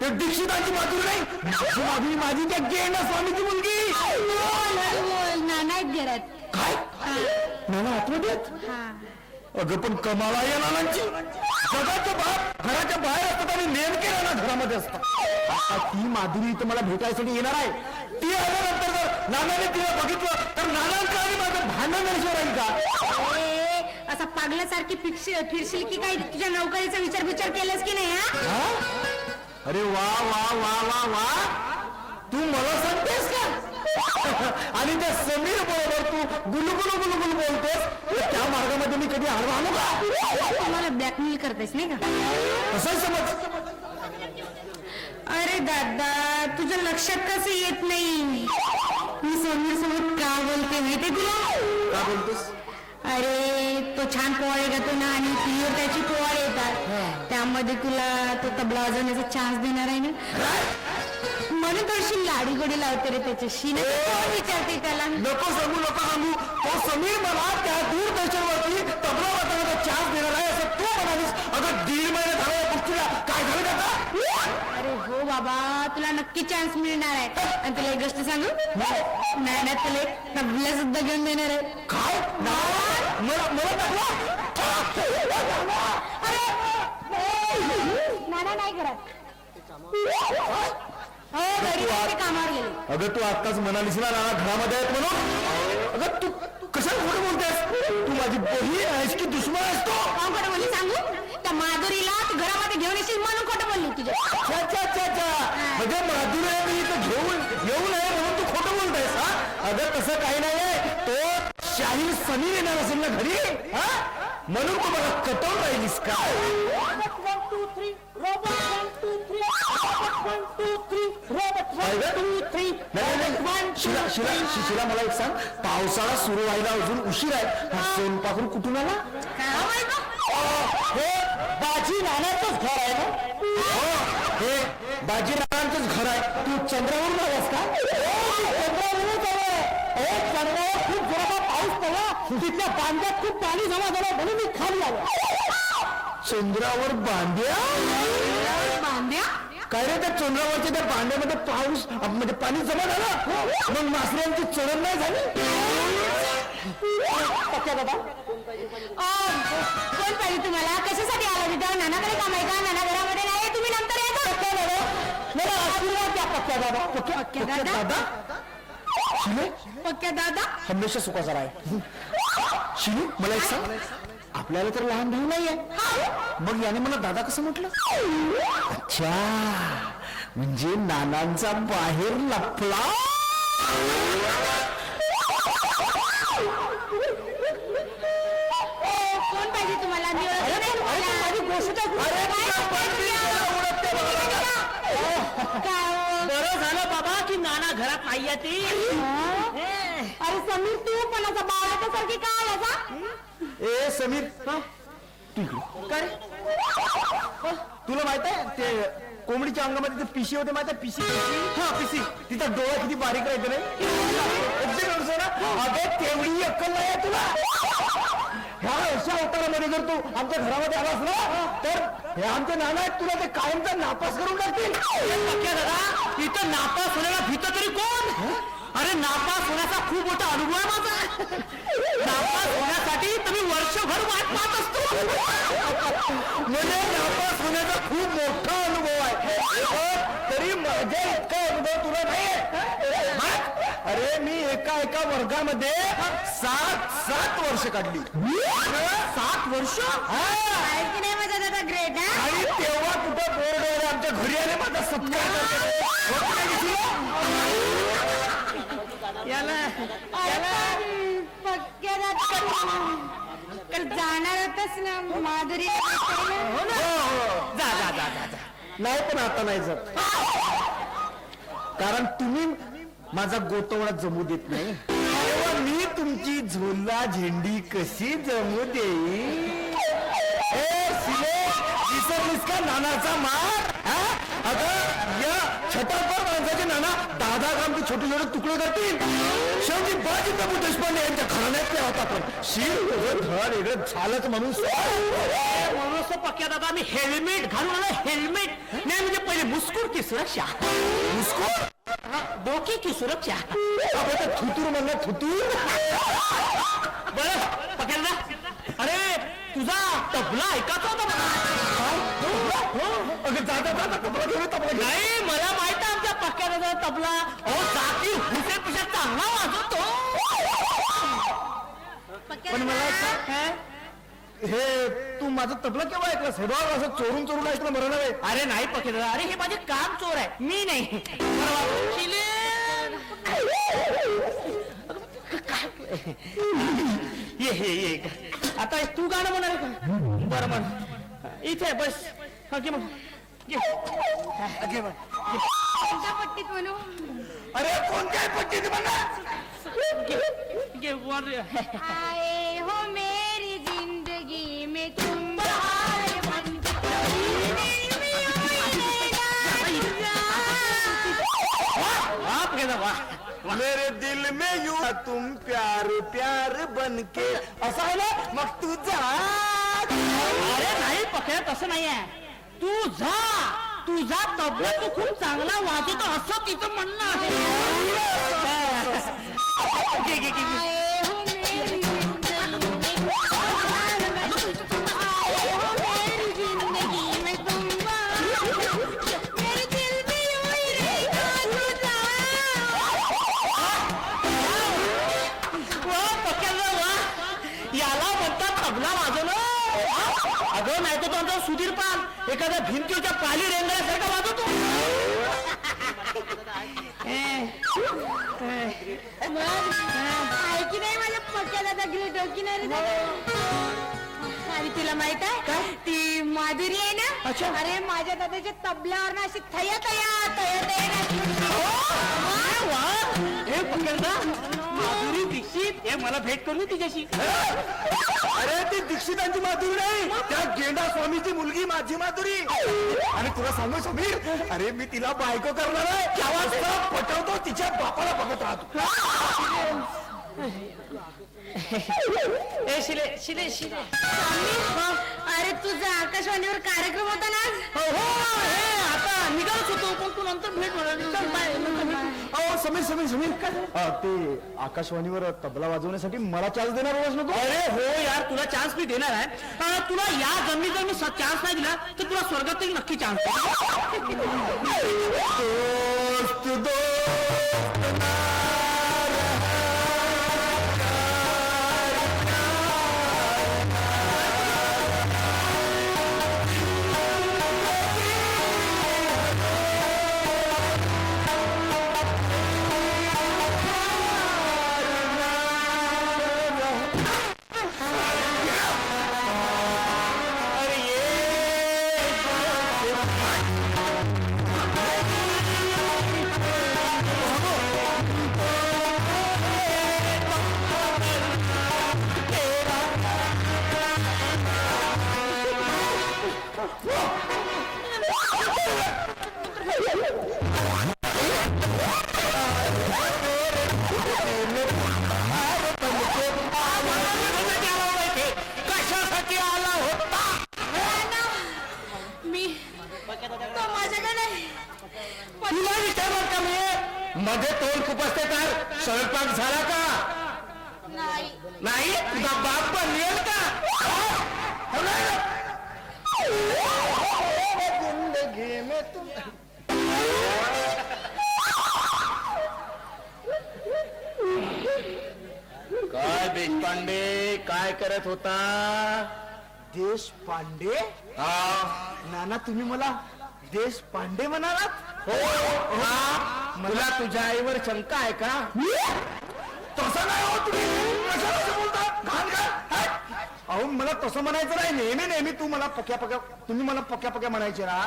ते दीक्षिताची माधुरी नाही? माधुरी माझी त्या गेंडा स्वामीची मुलगी. नाना आहेत घरात. काय? नाना आहेत? हा. अगं पण कमाला या नानांची जगाच्या बाहेर घराच्या बाहेर असतात आणि नेमके नाना घरामध्ये असतात. आता ती माधुरी इथं मला भेटायसाठी येणार आहे. ती आल्यानंतर जर नानाने तिला बघितलं तर नानांचं आणि माझं भांडण नसणार राहील का? ए, असा पागलासारखी फिक्स फिरशील की काय? तुझ्या नोकरीचा विचार विचार केलास की नाही हा? हा? अरे वा वा वा वा वा. तू मला सांगतेस का? आणि त्या समीर बरोबर तू गुलगुलू गुलगुल बोलतोस. त्या मार्गामध्ये मी कधी आडवा आणू का? तुम्हाला ब्लॅकमेल करतेस नाही का? असं समज. अरे दादा तुझ्या लक्षात कसं येत नाही? मी समीर सोबत का बोलते माहितीये तुला? का बोलतोस? अरे तो छान पोवाडे गातो ना आणि टीव्हीवर त्याची पोवाडे येतात. त्यामध्ये तुला तो तबला वाजवण्याचा चान्स देणार आहे ना? म्हणून थोडीशी लाडी गोडी लावते रे त्याच्याशी. ना कोण विचारते त्याला? नको सांगू नको सांगू. तो समीर मला त्या दूरदर्शनवरती तबला वाजवण्याचा चान्स देणार आहे असं तू म्हणालीस. अगं दीड महिने झाला या गोष्टीला. काय झालं? हो बाबा तुला नक्की चान्स मिळणार आहे. आणि तुला एक गोष्ट सांगू? नाही ना तुला एक तबला सुद्धा घेऊन देणार आहे. काय? नाही मला मला नाना नाही करत हो घरी नाही, कामावर गेले. अगं तू आत्ताच म्हणालीस ना नाना घरामध्ये आहेत म्हणून. अगं तू कशाला खोटं बोलतेस? तू माझी बहीण आहेस की दुश्मन आहेस तो? काम खोटं बोलली सांगू? त्या माधुरीला तू घरामध्ये घेऊन येशील म्हणून खोटं बोलली तुझ्या. अच्छा अच्छा अच्छा अच्छा. म्हणजे माधुरी आहे मी इथं घेऊन येऊ नये म्हणून तू खोटं बोलतेस हा? अगं तसं काही नाहीये. तो शाहीर समीर येणार असेल ना घरी हा? म्हणून तू मला कटवून राहिलीस का? काय गं? नाही, नाही, नाही. शिला शिला शि- शिला मला एक सांग. पावसाळा सुरू व्हायला अजून उशीर आहे. हा सोनपाखरू कुठून आला? हे? बाजी नानाचंच घर आहे ना? हो. हे बाजी नानांचंच घर आहे. तू चंद्रावरून आलास का? चंद्रावरूनच आलोय अहो चंद्रावर खूप जोराचा पाऊस पडला. तिथल्या बांध्यात खूप पाणी जमा झालं म्हणून मी खाली आलो. चंद्रावर बांध्या बांध्या काय रे त्या चंद्रावरच्या त्या बांड्यामध्ये पाऊस म्हणजे पाणी जमा झालं? मग मासऱ्यांची चरण नाही झाली? पक्या कोण पाहिजे तुम्हाला? कशासाठी आला तिथं? नानाकडे काम आहे का? नाना घरामध्ये नाही तुम्ही नंतर येतो मला आशीर्वाद द्या पक्या दादा पक्या पक्या पक्या दादा? दादा. शिले? पक्या दादा. हमेशा सुखाचा आहे शिलू मला एक सांग. आपल्याला तर लहान भाऊ नाहीये. मग याने मला दादा कसं म्हटलं? अच्छा म्हणजे नानांचा बाहेर लपला. कोण पाहिजे तुम्हाला? मी नाही तुम्हाला. काय हो? बरं झालं बाबा की नाना घरात ती. अरे समीर तू कोणाचा बाळाच्या सारखी काय आला का ए समीर तू इकडे. काय तुला माहीत आहे ते कोंबडीच्या अंगामध्ये ते पिशी होते माहीत आहे? पिशी हा पिशी. तिचा डोळा किती बारीक राहते नाही अगं तेवढी अक्कल नाही आहे तुला. ह्या अशा अवतारामध्ये जर तू आमच्या घरामध्ये आलास ना तर हे आमचे नाना आहेत तुला ते कायमचा नापास करून टाकतील. इथं नापास होण्याला भीत तरी कोण? अरे नापास होण्याचा खूप मोठा अनुभव आहे माझा. नापास होण्यासाठी तुम्ही वर्षभर वाट पाहत असतो. म्हणजे नापास होण्याचा खूप मोठा अनुभव आहे. तरी माझ्या इतका अनुभव तुला नाहीये. हा? अरे मी एका एका वर्गामध्ये सात सात वर्ष काढली. सात वर्ष? नाही ग्रेट आणि तेव्हा कुठं बोर्ड आमच्या घरी आले माझा सत्कार याला जाणार ना माधुरी. हो ना? जा जा जा जा जा. नाही पण आता नाही जात कारण तुम्ही माझा गोतवडा जमू देत नाही. तेव्हा मी तुमची झोला झेंडी कशी जमू ए, विसरलीस का नानाचा मार? हा? अगं छटापर माणसाचे नाना दहा दहा ग्रामचे छोटे छोटे तुकडे करतील. शेवटी बाजी प्रभू देशपांडे यांच्या घराण्यातले होता पण शीर धड वेगळं झालंच म्हणून. म्हणून तो पक्या दादा मी हेल्मेट घालून आलो. हेल्मेट नाही म्हणजे पहिले मुस्कुर की सुरक्षा. मुस्को हा, डोके की सुरक्षा. थुतूर म्हणलं थुतूर. बरं पक्या दादा. तुझा तबला ऐकायचा होता मला. अगं जाता जाता तबला घेऊन तबला. नाही मला माहीत आहे आमच्या दादा तबला. अहो जाती हुसेन पेक्षा चांगला वाजवतो. पण मला एक सांग, हे? तू माझं तबला केव्हा ऐकलंस? हे बघ असं चोरून चोरून ऐकलं बरं नव्हे अरे नाही दादा. अरे हे माझे काम चोर आहे. मी नाही. शिले. ये ये ये आता तू गाणं आहे का? बरं म्हण इथे बस. घे मग. घे. मग. कोणत्या पट्टीत म्हणू? अरे कोणत्याही पट्टीत म्हणा? घे. घे, वर. आए मेरे दिल में यू तुम प्यार प्यार बन के असं आहे ना? मग तू जा। अरे नाही पक्या तसं नाही आहे तू जा तुझा तबला तू खूप चांगला वाजवतो असं तिचं म्हणणं आहे. घे, घे, घे, घे. एखाद्या भिंतीच्या पाली रेंगण्यासारखा वाजवतो मग आहे की नाही माझ्या पक्याला दगडी डोकी नाही? आणि तुला माहीत आहे ती माधुरी आहे ना अच्छा. अरे माझ्या दादाच्या तबल्यावर ना अशी थया तया तया तया नाचली. वा, वा. हे पक्याला माधुरी दीक्षित? हे मला भेट करून दे तिच्याशी. अरे ती दीक्षितांची माधुरी नाही. त्या गेंडा स्वामीची मुलगी माझी माधुरी. आणि तुला सांगू समीर अरे मी तिला बायको करणार आहे. तेव्हा पटवतो तिच्या बापाला बघत राहतो. ए शिले शिले शिले. अरे तुझा आकाशवाणीवर कार्यक्रम होता ना आज? हो हो हे आता निघालच होतो पण तू नंतर भेट म्हणाली. चल, बाय, नंतर भेट. अहो समीर समीर समीर. अ, ते आकाशवाणीवर तबला वाजवण्यासाठी मला चान्स देणार होस नको. अरे हो यार तुला चान्स मी देणार आहे. अं, तुला या जमिनीत जर मी चान्स नाही दिला तर तुला स्वर्गात तरी नक्की चान्स दोस्त दोस्त ना. मी मध्ये तोंड खूप असते तर स्वयंपाक झाला का? नाही. नाही? तुझा बाप का? जिंदगी में तुम काय देशपांडे? काय करत होता? देश पांडे नाना तुम्ही मला देश पांडे म्हणालात? हो हा. मला तुझ्या आईवर शंका आहे का? तसं नाही हो तुम्ही कशाला असं बोलता? घाण घाण. हट. अहो मला तसं म्हणायचं नाही. नेहमी नेहमी तू मला पक्या पक्या तुम्ही मला पक्या पक्या म्हणायचे ना.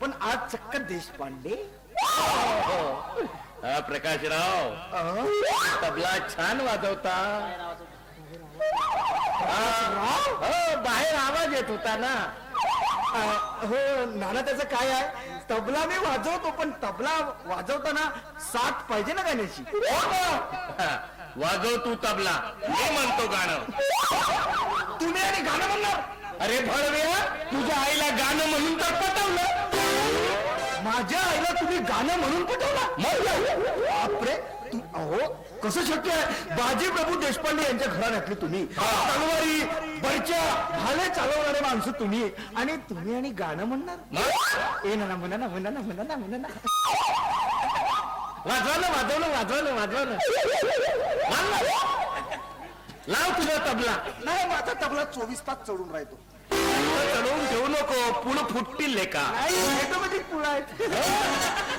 पण आज चक्क देशपांडे हा. प्रकाशराव? तबला छान वाजवता. हा, हो बाहेर आवाज येत होता ना. हो नाना त्याचं काय आहे? तबला मी वाजवतो पण तबला वाजवताना साथ पाहिजे ना गाण्याची. वाजव तू तबला. मी म्हणतो गाणं. तुम्ही आणि गाणं म्हणणार? अरे भडव्या तुझ्या आईला गाणं म्हणून तर पटवलं. माझ्या आईला तुम्ही गाणं म्हणून पटवला? बापरे. तू- अहो कसं शक्य आहे? बाजी प्रभू देशपांडे यांच्या घराण्यातली तुम्ही. तलवारी बरच्या भाले चालवणारे माणसं तुम्ही. आणि तुम्ही आणि गाणं म्हणणार? ए ना ना म्हणा ना म्हणा ना म्हणा ना म्हणा ना. वाजवलं वाजवलं वाजवलं वाजवलं. लाव तुझा तबला. नाही माझा तबला चोवीस तास चढून राहतो. चढवून ठेवू नको पुढं फुटतील लेका. नाही ऑटोमॅटिक पुढं आहेत.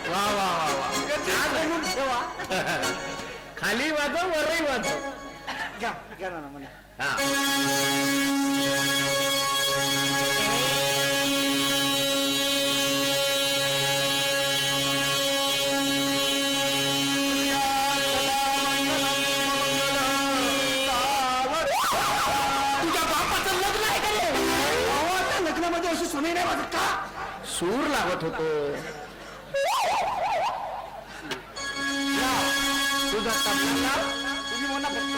वा वा वा वा. ठेवा. खाली वाजव वरही वाजव. घ्या घ्या ना म्हणा हा. सूर लावत होतो. तुझा तबला तुम्ही म्हणा फक्त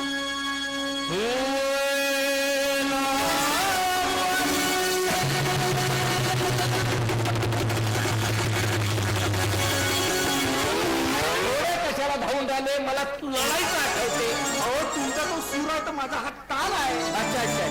कशाला धावून राहिले? मला तू आठवते. अहो तुमचा तो सूर आहे तर माझा हा ताल आहे. अच्छा अच्छा.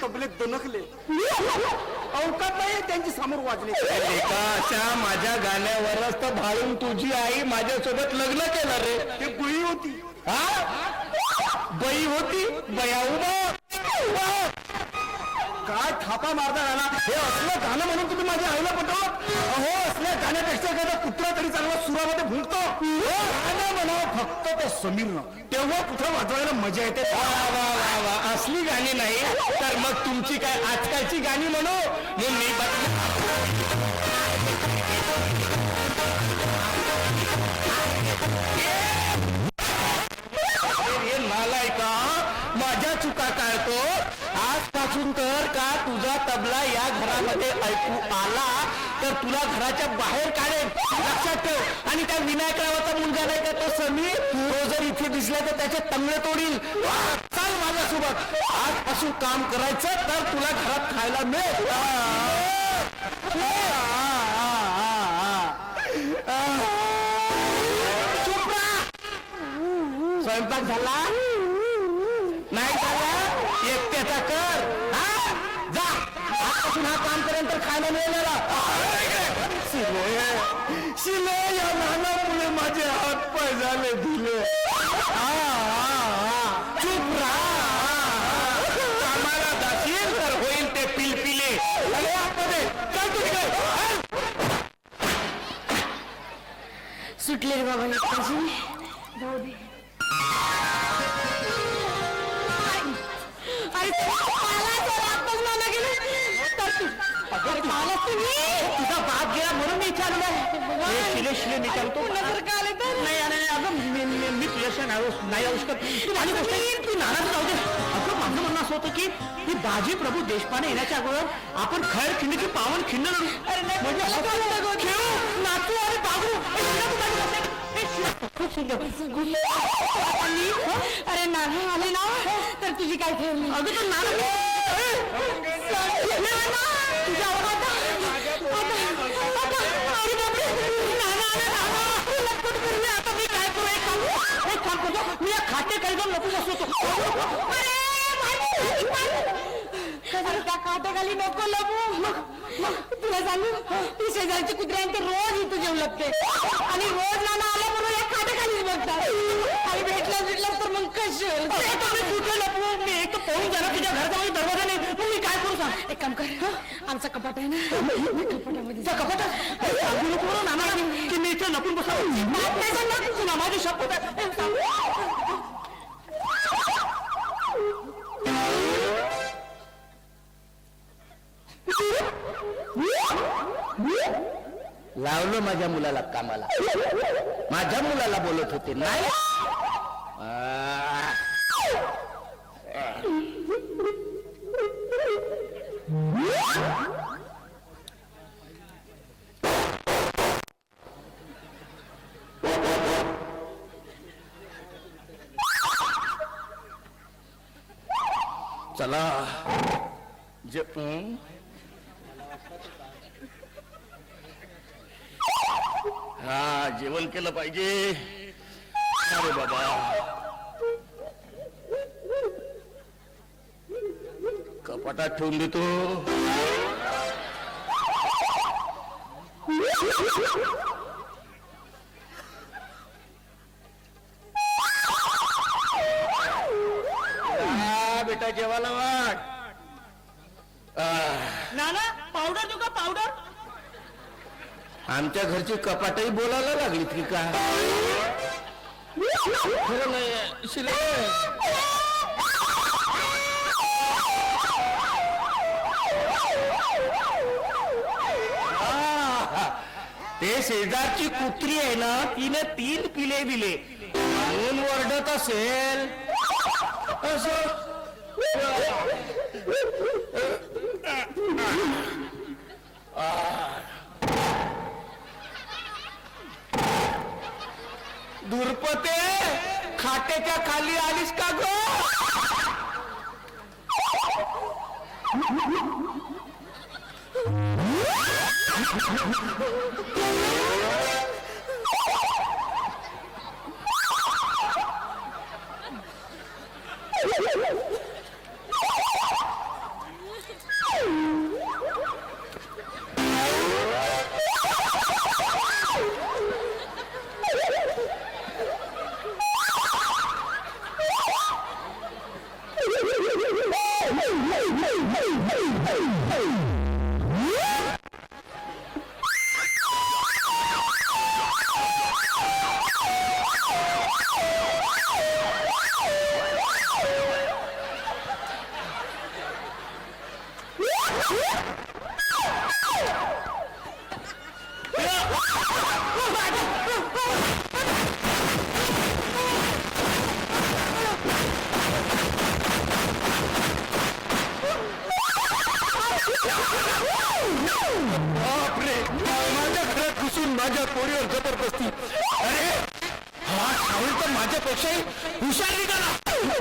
गाण्यामुळे तबले दणकले अवकात नाही त्यांची समोर वाजले. एकाच्या माझ्या गाण्यावरच तर भाळून तुझी आई माझ्यासोबत लग्न केलं रे. ते गुळी होती. हा? बाई होती? बया उभा. काय थापा मारता गाणं हे असलं गाणं म्हणून तुम्ही माझ्या आईला पटवलं? अहो असल्या गाण्यापेक्षा एखादा कुत्रा तरी चांगला सुरामध्ये भुंकतो. हो, गाणं फक्त त्या समीरनं तेव्हा कुठं वाजवायला मजा येते? वा वा वा वा असली गाणी नाही. तर मग तुमची काय आजकालची गाणी म्हणू? मी बदल मध्ये ऐकू आला तर तुला घराच्या बाहेर काढेल लक्षात ठेव. आणि त्या विनायक रावाचा मुलगा नाही का तो समीर तो जर इथे दिसला तर त्याचे तंगडे तोडील. चाल माझ्यासोबत. आजपासून काम करायचं तर तुला घरात खायला मिळेल. स्वयंपाक झाला? नाही झाला? एकट्याचा कर. आजपासून हा काम करेल तर खायला मिळेल मला. शिले शिले या नानामुळे माझे हात पाय झाले दिले चुप राहा. कामाला जाशील तर होईल ते पिलपिले. अरे आतमध्ये. चल. सुटले रे बाबा एकटाची जाऊ दे अरे तुझा बाप गेला म्हणून मी विचारलं शिले मी सांगतो नाही नाही अगं मी मी- नाही राहू- शकत तू माझी गोष्ट तू नाराज राहू दे अगं माझं म्हणणं असं होतं की ही बाजी प्रभू देशपांडे येण्याच्या अगोदर आपण खैर खिंडीची पावन खिंड लढू अरे नाही, म्हणजे खेळू नाचू आणि बागू अरे नाना आले ना तर तुझी काय ठेवली अगं तर नाना तुझ्या आता खाते नको लपू तुला सांगू ती शेजारची कुत्र्यांचे रोज इथं जेव लागते आणि रोज नाना आला म्हणून या खात्याखालीच बघतात आणि भेटला भेटला तर मग कशी कुठे लपू मी एक तर पळून तुझ्या दरवाजा नाही एक काम कर. आमचा कपाट आहे ना. कपाटामध्ये कपाटात सांगू नको बरं नाना की मी इथे लपून बसावं नाही सांगणार तुला माझी शपथ आहे. लावलं माझ्या मुलाला कामाला. माझ्या मुलाला बोलत होते. नाही. आ. चला. जे हा जेवण केलं पाहिजे. अरे बाबा. कपाटात ठेवून देतो. आमच्या घरची कपाटही बोलायला लागलीत की का खरं नाही शिले. ते शेजारची कुत्री आहे ना तिने तीन पिले दिले. म्हणून वरडत असेल. असं. पते खाटेच्या खाली आलीस का ग?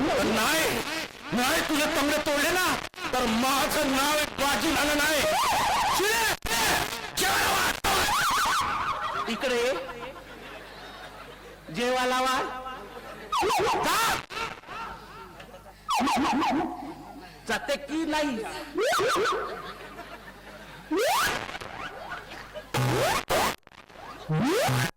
नाही. नाही तुझे तंगडे तोडले ना तर माझं नाव बाजी झालं नाही. इकडे जेवा लावा. जाते की नाही? What?